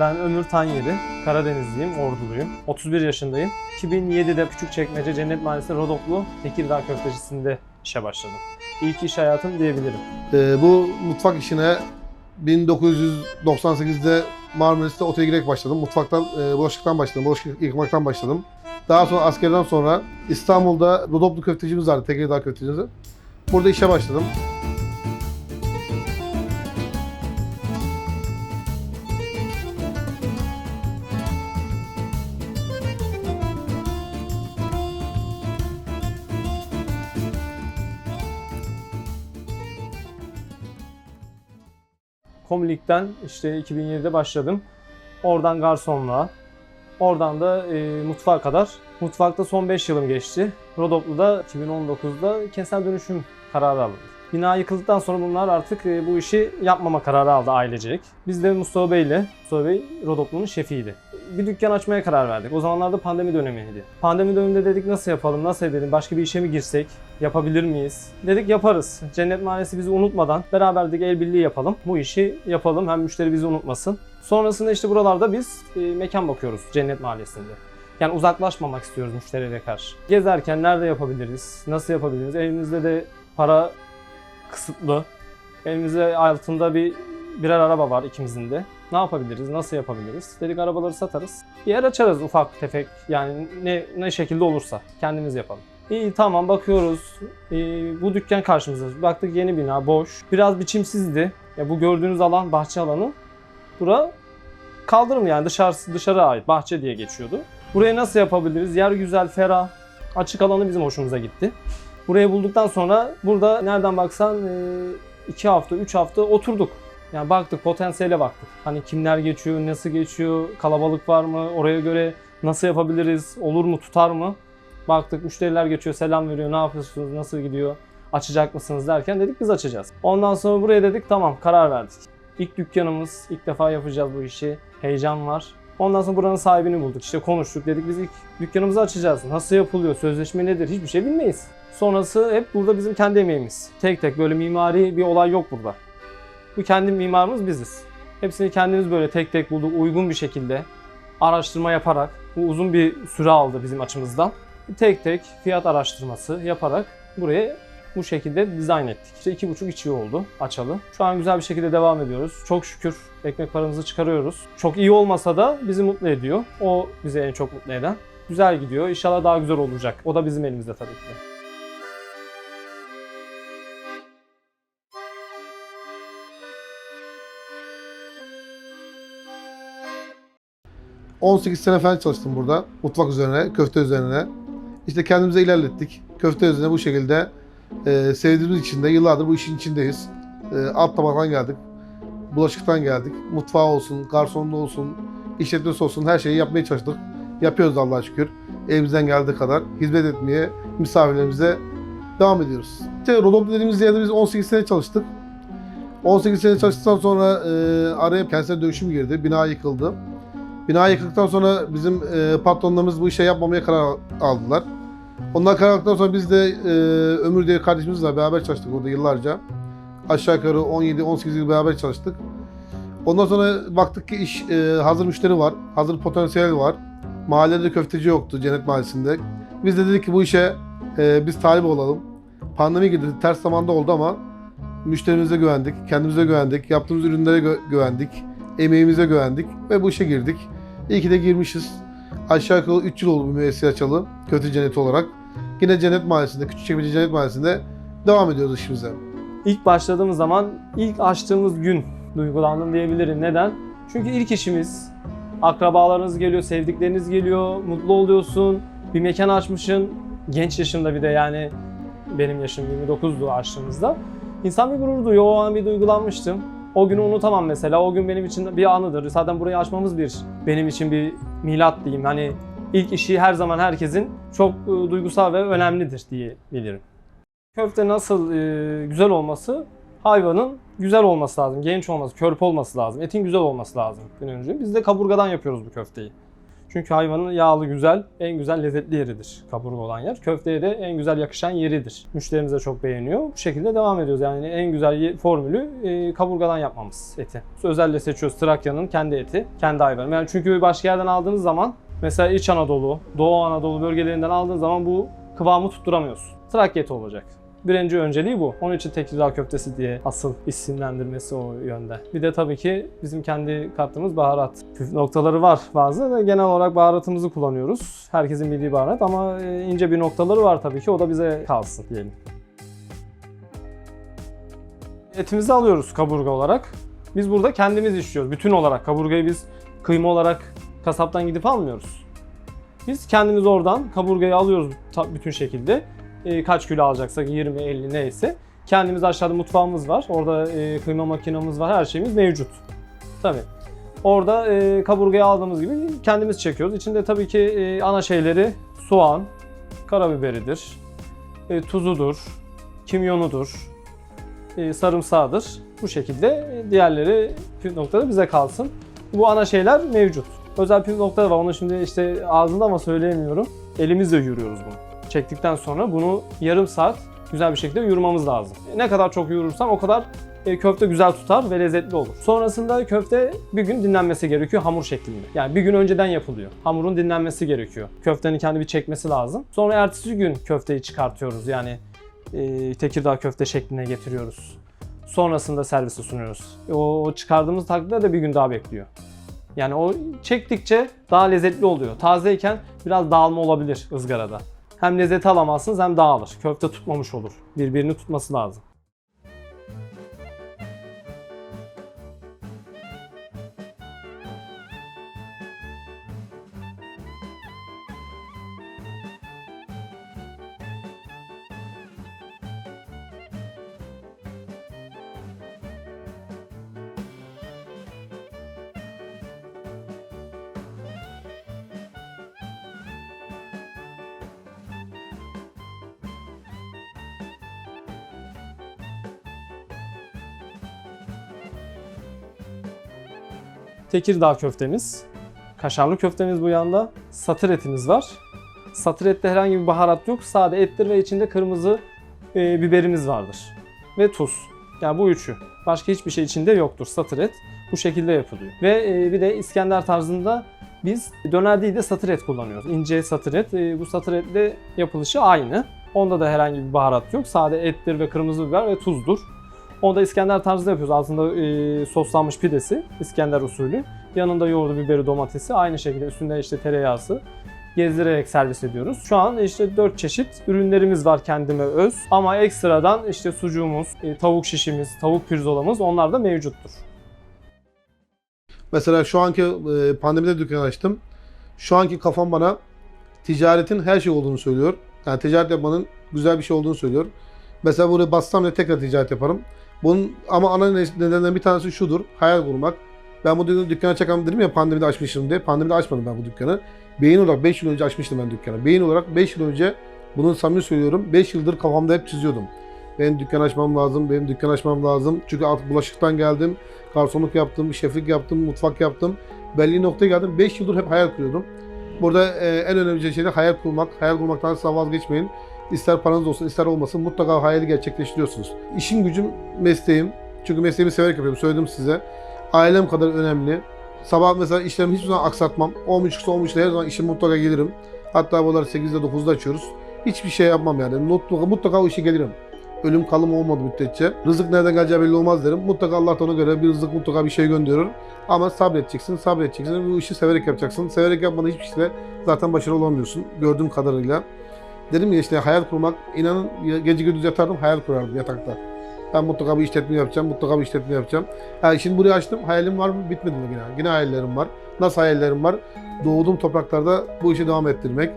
Ben Ömür Tanyeli, Karadenizliyim, Orduluyum. 31 yaşındayım. 2007'de Küçükçekmece Cennet Mahallesi Rodoklu Tekirdağ Köftecisi'nde işe başladım. İlk iş hayatım diyebilirim. Ee, bu mutfak işine 1998'de Marmaris'te otele girerek başladım. Mutfaktan, e, bulaşıktan başladım. Bulaşık yıkmaktan başladım. Daha sonra askerden sonra İstanbul'da Rodoplu köftecimiz vardı, Tekirdağ köftecimiz. Burada işe başladım. Komlik'ten işte 2007'de başladım. Oradan garsonluğa, oradan da e, mutfağa kadar. Mutfakta son 5 yılım geçti. Rodoplu'da 2019'da kentsel dönüşüm kararı alındı. Bina yıkıldıktan sonra bunlar artık e, bu işi yapmama kararı aldı ailecek. Biz de Mustafa Bey ile, Mustafa Bey Rodoplu'nun şefiydi. Bir dükkan açmaya karar verdik. O zamanlarda pandemi dönemiydi. Pandemi döneminde dedik nasıl yapalım, nasıl edelim, başka bir işe mi girsek, yapabilir miyiz? Dedik yaparız. Cennet Mahallesi bizi unutmadan beraber dedik el birliği yapalım. Bu işi yapalım hem müşteri bizi unutmasın. Sonrasında işte buralarda biz e, mekan bakıyoruz Cennet Mahallesi'nde. Yani uzaklaşmamak istiyoruz müşterilere karşı. Gezerken nerede yapabiliriz, nasıl yapabiliriz? Elimizde de para kısıtlı. Elimizde altında bir birer araba var ikimizin de. Ne yapabiliriz, nasıl yapabiliriz? Dedik arabaları satarız. Bir yer açarız ufak tefek yani ne, ne şekilde olursa kendimiz yapalım. İyi tamam bakıyoruz. Ee, bu dükkan karşımızda. Baktık yeni bina boş. Biraz biçimsizdi. Ya bu gördüğünüz alan bahçe alanı. Bura kaldırım yani dışarısı dışarı ait bahçe diye geçiyordu. Burayı nasıl yapabiliriz? Yer güzel, ferah. Açık alanı bizim hoşumuza gitti. Burayı bulduktan sonra burada nereden baksan 2 hafta, 3 hafta oturduk. Yani baktık, potansiyele baktık. Hani kimler geçiyor, nasıl geçiyor, kalabalık var mı, oraya göre nasıl yapabiliriz, olur mu, tutar mı? Baktık müşteriler geçiyor, selam veriyor, ne yapıyorsunuz, nasıl gidiyor, açacak mısınız derken dedik biz açacağız. Ondan sonra buraya dedik tamam karar verdik. İlk dükkanımız, ilk defa yapacağız bu işi. Heyecan var. Ondan sonra buranın sahibini bulduk. İşte konuştuk dedik biz ilk dükkanımızı açacağız. Nasıl yapılıyor, sözleşme nedir hiçbir şey bilmeyiz. Sonrası hep burada bizim kendi emeğimiz. Tek tek böyle mimari bir olay yok burada. Bu kendi mimarımız biziz. Hepsini kendimiz böyle tek tek bulduk uygun bir şekilde araştırma yaparak. Bu uzun bir süre aldı bizim açımızdan. Tek tek fiyat araştırması yaparak buraya bu şekilde dizayn ettik. İşte iki buçuk içi oldu açalı. Şu an güzel bir şekilde devam ediyoruz. Çok şükür ekmek paramızı çıkarıyoruz. Çok iyi olmasa da bizi mutlu ediyor. O bizi en çok mutlu eden. Güzel gidiyor. İnşallah daha güzel olacak. O da bizim elimizde tabii ki. de. 18 sene falan çalıştım burada. Mutfak üzerine, köfte üzerine. İşte kendimize ilerlettik. Köfte üzerine bu şekilde e, sevdiğimiz için de yıllardır bu işin içindeyiz. E, alt tabaktan geldik. Bulaşıktan geldik. Mutfağı olsun, garsonluğu olsun, işletmesi olsun her şeyi yapmaya çalıştık. Yapıyoruz Allah'a şükür. Elimizden geldiği kadar hizmet etmeye, misafirlerimize devam ediyoruz. İşte Rodoplu dediğimiz yerde biz 18 sene çalıştık. 18 sene çalıştıktan sonra e, araya kentsel dönüşüm girdi. Bina yıkıldı. Bina yıkıldıktan sonra bizim e, patronlarımız bu işe yapmamaya karar aldılar. Onlar karar aldıktan sonra biz de e, Ömür diye kardeşimizle beraber çalıştık orada yıllarca. Aşağı yukarı 17-18 yıl beraber çalıştık. Ondan sonra baktık ki iş e, hazır müşteri var, hazır potansiyel var. Mahallede köfteci yoktu Cennet Mahallesi'nde. Biz de dedik ki bu işe e, biz talip olalım. Pandemi girdi, ters zamanda oldu ama müşterimize güvendik, kendimize güvendik, yaptığımız ürünlere gö- güvendik, emeğimize güvendik ve bu işe girdik. İyi ki de girmişiz. Aşağı yukarı 3 yıl oldu bu müessese açalı. Kötü Cennet olarak. Yine Cennet Mahallesi'nde, Küçükçekmece Cennet Mahallesi'nde devam ediyoruz işimize. İlk başladığımız zaman ilk açtığımız gün duygulandım diyebilirim. Neden? Çünkü ilk işimiz. Akrabalarınız geliyor, sevdikleriniz geliyor, mutlu oluyorsun. Bir mekan açmışsın. Genç yaşımda bir de yani benim yaşım 29'du açtığımızda. İnsan bir gurur duyuyor. O an bir duygulanmıştım. O günü unutamam mesela. O gün benim için bir anıdır. Zaten burayı açmamız bir benim için bir milat diyeyim. Hani ilk işi her zaman herkesin çok e, duygusal ve önemlidir diye bilirim. Köfte nasıl e, güzel olması hayvanın güzel olması lazım, genç olması, körpe olması lazım. Etin güzel olması lazım gün önce. Biz de kaburgadan yapıyoruz bu köfteyi. Çünkü hayvanın yağlı güzel, en güzel lezzetli yeridir kaburga olan yer. Köfteye de en güzel yakışan yeridir. Müşterimiz de çok beğeniyor. Bu şekilde devam ediyoruz. Yani en güzel formülü e, kaburgadan yapmamız eti. Özellikle seçiyoruz Trakya'nın kendi eti, kendi hayvanı. Yani çünkü başka yerden aldığınız zaman mesela İç Anadolu, Doğu Anadolu bölgelerinden aldığın zaman bu kıvamı tutturamıyorsun. Trakya eti olacak. Birinci önceliği bu. Onun için Tekirdağ köftesi diye asıl isimlendirmesi o yönde. Bir de tabii ki bizim kendi kattığımız baharat. Püf noktaları var bazı ve genel olarak baharatımızı kullanıyoruz. Herkesin bildiği baharat ama e, ince bir noktaları var tabii ki o da bize kalsın diyelim. Etimizi alıyoruz kaburga olarak. Biz burada kendimiz işliyoruz. Bütün olarak kaburgayı biz kıyma olarak kasaptan gidip almıyoruz. Biz kendimiz oradan kaburgayı alıyoruz bütün şekilde. E, kaç kilo alacaksak 20 50 neyse. Kendimiz aşağıda mutfağımız var. Orada e, kıyma makinamız var. Her şeyimiz mevcut. Tabii. Orada e, kaburgayı aldığımız gibi kendimiz çekiyoruz. İçinde tabii ki e, ana şeyleri soğan, karabiberidir, e, tuzudur, kimyonudur, e, sarımsağıdır. Bu şekilde e, diğerleri püf noktada bize kalsın. Bu ana şeyler mevcut. Özel püf noktaları var. Onu şimdi işte ağzında ama söyleyemiyorum. Elimizle yoğuruyoruz bunu. Çektikten sonra bunu yarım saat güzel bir şekilde yoğurmamız lazım. Ne kadar çok yoğurursan o kadar e, köfte güzel tutar ve lezzetli olur. Sonrasında köfte bir gün dinlenmesi gerekiyor hamur şeklinde. Yani bir gün önceden yapılıyor. Hamurun dinlenmesi gerekiyor. Köftenin kendi bir çekmesi lazım. Sonra ertesi gün köfteyi çıkartıyoruz. Yani e, Tekirdağ köfte şekline getiriyoruz. Sonrasında servise sunuyoruz. E, o çıkardığımız takdirde de bir gün daha bekliyor. Yani o çektikçe daha lezzetli oluyor. Tazeyken biraz dağılma olabilir ızgarada. Hem lezzeti alamazsınız hem dağılır. Köfte tutmamış olur. Birbirini tutması lazım. Tekirdağ köftemiz, kaşarlı köftemiz bu yanda, satır etimiz var. Satır ette herhangi bir baharat yok. Sade ettir ve içinde kırmızı e, biberimiz vardır. Ve tuz. Yani bu üçü. Başka hiçbir şey içinde yoktur. Satır et bu şekilde yapılıyor. Ve e, bir de İskender tarzında biz döner değil de satır et kullanıyoruz. İnce satır et. E, bu satır etle yapılışı aynı. Onda da herhangi bir baharat yok. Sade ettir ve kırmızı biber ve tuzdur. Onu da İskender tarzında yapıyoruz. Altında e, soslanmış pidesi, İskender usulü. Yanında yoğurdu, biberi, domatesi. Aynı şekilde üstünde işte tereyağısı gezdirerek servis ediyoruz. Şu an işte 4 çeşit ürünlerimiz var kendime öz. Ama ekstradan işte sucuğumuz, e, tavuk şişimiz, tavuk pirzolamız onlar da mevcuttur. Mesela şu anki e, pandemide dükkan açtım. Şu anki kafam bana ticaretin her şey olduğunu söylüyor. Yani ticaret yapmanın güzel bir şey olduğunu söylüyor. Mesela buraya bassam da tekrar ticaret yaparım. Bunun ama ana ne- nedenlerinden bir tanesi şudur. Hayal kurmak. Ben bu dükkanı dükkana çakan dedim ya pandemide açmışım diye. Pandemide açmadım ben bu dükkanı. Beyin olarak 5 yıl önce açmıştım ben dükkanı. Beyin olarak 5 yıl önce bunu samimi söylüyorum. 5 yıldır kafamda hep çiziyordum. Benim dükkan açmam lazım, benim dükkan açmam lazım. Çünkü artık bulaşıktan geldim, garsonluk yaptım, şeflik yaptım, mutfak yaptım. Belli noktaya geldim. 5 yıldır hep hayal kuruyordum. Burada e, en önemli şey de hayal kurmak. Hayal kurmaktan asla vazgeçmeyin. İster paranız olsun ister olmasın mutlaka hayali gerçekleştiriyorsunuz. İşim gücüm mesleğim. Çünkü mesleğimi severek yapıyorum söyledim size. Ailem kadar önemli. Sabah mesela işlerimi hiçbir zaman aksatmam. 10.30'da 10.30'da her zaman işim mutlaka gelirim. Hatta buraları 8'de 9'da açıyoruz. Hiçbir şey yapmam yani. Mutlaka, mutlaka o işe gelirim. Ölüm kalım olmadı müddetçe. Rızık nereden geleceği belli olmaz derim. Mutlaka Allah ona göre bir rızık mutlaka bir şey gönderir. Ama sabredeceksin, sabredeceksin. Bu işi severek yapacaksın. Severek yapmadan hiçbir şeyde zaten başarılı olamıyorsun. Gördüğüm kadarıyla. Dedim ya işte hayal kurmak, inanın gece gündüz yatardım hayal kurardım yatakta. Ben mutlaka bir işletme yapacağım, mutlaka bir işletme yapacağım. Ha, şimdi burayı açtım, hayalim var mı? Bitmedi mi yine? Yine hayallerim var. Nasıl hayallerim var? Doğduğum topraklarda bu işi devam ettirmek.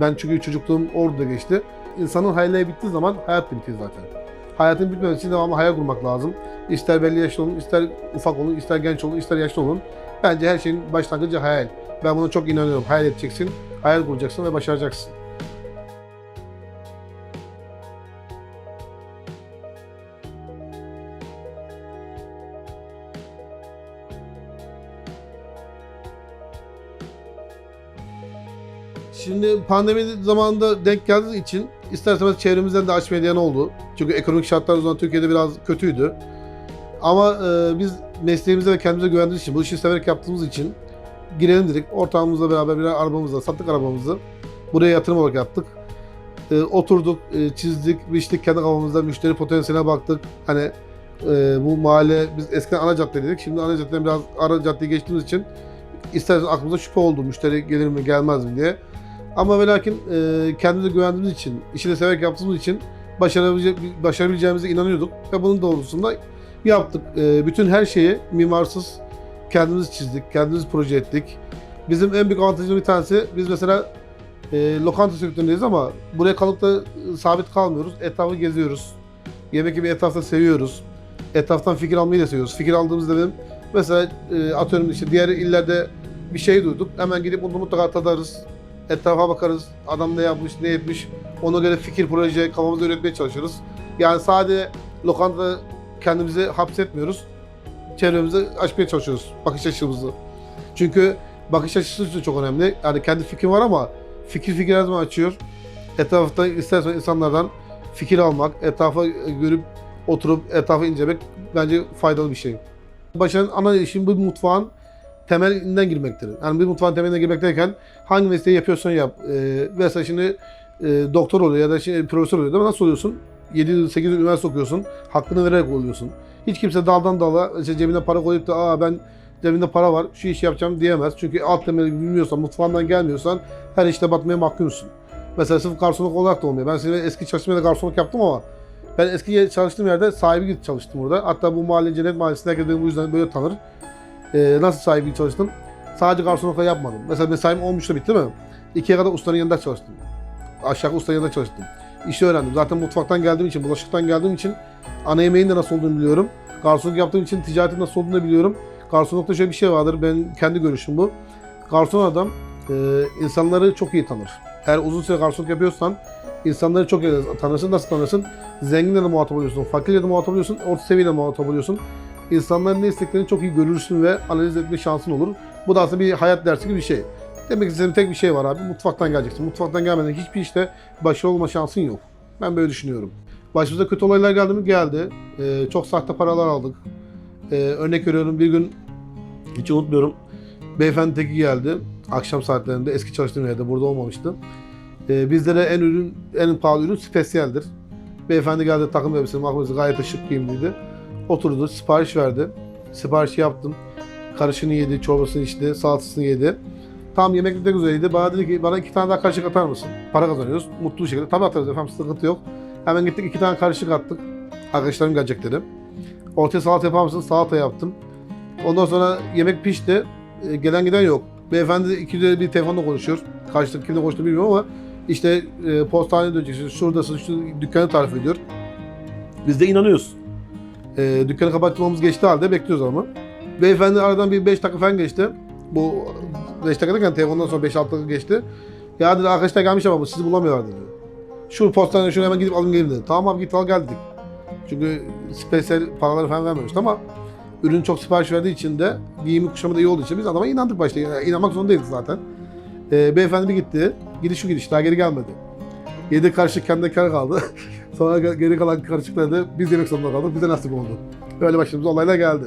Ben çünkü çocukluğum orada geçti. İnsanın hayalleri bittiği zaman hayat da bitiyor zaten. Hayatın bitmemesi için devamlı hayal kurmak lazım. İster belli yaşlı olun, ister ufak olun, ister genç olun, ister yaşlı olun. Bence her şeyin başlangıcı hayal. Ben buna çok inanıyorum. Hayal edeceksin, hayal kuracaksın ve başaracaksın. Şimdi pandemi zamanında denk geldiği için isterseniz çevremizden de açmaya diyen oldu. Çünkü ekonomik şartlar o zaman Türkiye'de biraz kötüydü. Ama e, biz mesleğimize ve kendimize güvendiğimiz için, bu işi severek yaptığımız için girelim dedik. Ortağımızla beraber bir arabamızla, sattık arabamızı. Buraya yatırım olarak yaptık. E, oturduk, e, çizdik, biçtik kendi kafamızda müşteri potansiyeline baktık. Hani e, bu mahalle, biz eskiden ana cadde. Şimdi ana caddeden biraz ara caddeye geçtiğimiz için isterseniz aklımıza şüphe oldu. Müşteri gelir mi, gelmez mi diye. Ama ve lakin e, kendimize güvendiğimiz için, işi de severek yaptığımız için başarabileceğimize inanıyorduk. Ve bunun doğrultusunda yaptık. E, bütün her şeyi mimarsız kendimiz çizdik, kendimiz proje ettik. Bizim en büyük avantajımız bir tanesi, biz mesela e, lokanta sektöründeyiz ama buraya kalıp da sabit kalmıyoruz. Etrafı geziyoruz. Yemek yemeyi etrafta seviyoruz. Etraftan fikir almayı da seviyoruz. Fikir aldığımızda benim mesela e, atıyorum işte diğer illerde bir şey duyduk. Hemen gidip onu mutlaka tadarız. Etrafa bakarız. Adam ne yapmış, ne etmiş. Ona göre fikir, proje kafamızda üretmeye çalışıyoruz. Yani sadece lokantada kendimizi hapsetmiyoruz. Çevremizi açmaya çalışıyoruz. Bakış açımızı. Çünkü bakış açısı çok önemli. Yani kendi fikrim var ama fikir fikir her zaman açıyor. Etrafta istersen insanlardan fikir almak, etrafa görüp oturup etrafı incelemek bence faydalı bir şey. Başarının ana işin bu mutfağın temelinden girmektir. Yani bir mutfağın temelinden girmek derken hangi mesleği yapıyorsan yap. Ee, mesela şimdi e, doktor oluyor ya da şimdi profesör oluyor mi? Nasıl oluyorsun? 7 yıl, 8 yıl üniversite okuyorsun. Hakkını vererek oluyorsun. Hiç kimse daldan dala işte cebine para koyup da aa ben cebimde para var şu işi yapacağım diyemez. Çünkü alt temeli bilmiyorsan, mutfağından gelmiyorsan her işte batmaya mahkumsun. Mesela sırf garsonluk olarak da olmuyor. Ben size eski çalışmada garsonluk yaptım ama ben eski çalıştığım yerde sahibi gibi çalıştım orada. Hatta bu mahalle Cennet Mahallesi'nde herkes bu yüzden böyle tanır. Ee, nasıl sahibi çalıştım? Sadece garsonlukla yapmadım. Mesela mesaim 13'te bitti mi? İkiye kadar ustanın yanında çalıştım. Aşağı ustanın yanında çalıştım. İşi öğrendim. Zaten mutfaktan geldiğim için, bulaşıktan geldiğim için ana yemeğin de nasıl olduğunu biliyorum. Garsonluk yaptığım için ticaretin nasıl olduğunu da biliyorum. Garsonlukta şöyle bir şey vardır. Ben kendi görüşüm bu. Garson adam e, insanları çok iyi tanır. Eğer uzun süre garsonluk yapıyorsan insanları çok iyi tanırsın. Nasıl tanırsın? Zenginle de muhatap oluyorsun, fakirle de muhatap oluyorsun, orta seviyeyle muhatap oluyorsun. İnsanların ne isteklerini çok iyi görürsün ve analiz etme şansın olur. Bu da aslında bir hayat dersi gibi bir şey. Demek istediğim tek bir şey var abi. Mutfaktan geleceksin. Mutfaktan gelmeden hiçbir işte başarılı olma şansın yok. Ben böyle düşünüyorum. Başımıza kötü olaylar geldi mi? Geldi. Ee, çok sahte paralar aldık. Ee, örnek veriyorum bir gün hiç unutmuyorum. Beyefendi teki geldi. Akşam saatlerinde eski çalıştığım yerde burada olmamıştı. Ee, bizlere en ürün en pahalı ürün spesiyeldir. Beyefendi geldi takım elbisesi, mahmuresi gayet şık giyimliydi. Oturdu, sipariş verdi. Siparişi yaptım. Karışını yedi, çorbasını içti, salatasını yedi. Tam yemeklik de güzeldi. Bana dedi ki bana iki tane daha karışık atar mısın? Para kazanıyoruz. Mutlu bir şekilde. Tabii atarız efendim sıkıntı yok. Hemen gittik iki tane karışık attık. Arkadaşlarım gelecek dedim. Ortaya salata yapar mısın? Salata yaptım. Ondan sonra yemek pişti. E, gelen giden yok. Beyefendi iki de bir telefonla konuşuyor. Karşılık kimle konuştuğunu bilmiyorum ama işte e, postaneye döneceksin, şuradasın, şu dükkanı tarif ediyor. Biz de inanıyoruz. E, dükkanı kapattırmamız geçti halde bekliyoruz ama. Beyefendi aradan bir 5 dakika falan geçti. Bu 5 dakika derken telefondan sonra 5-6 dakika geçti. Ya dedi arkadaşlar gelmiş ama sizi bulamıyorlar dedi. Şu postaneye şunu hemen gidip alın gelin dedi. Tamam abi git al gel dedik. Çünkü spesiyel paraları falan vermemişti ama ürün çok sipariş verdiği için de giyimi kuşamı da iyi olduğu için biz adama inandık başta. Yani inanmak zorundaydık zaten. Ee, beyefendi bir gitti. Gidiş şu gidiş daha geri gelmedi. Yedi karışık kendine kar kaldı. Sonra geri kalan karışıkları da biz yemek zorunda kaldık. Bize nasip oldu. Böyle başımıza olaylar geldi.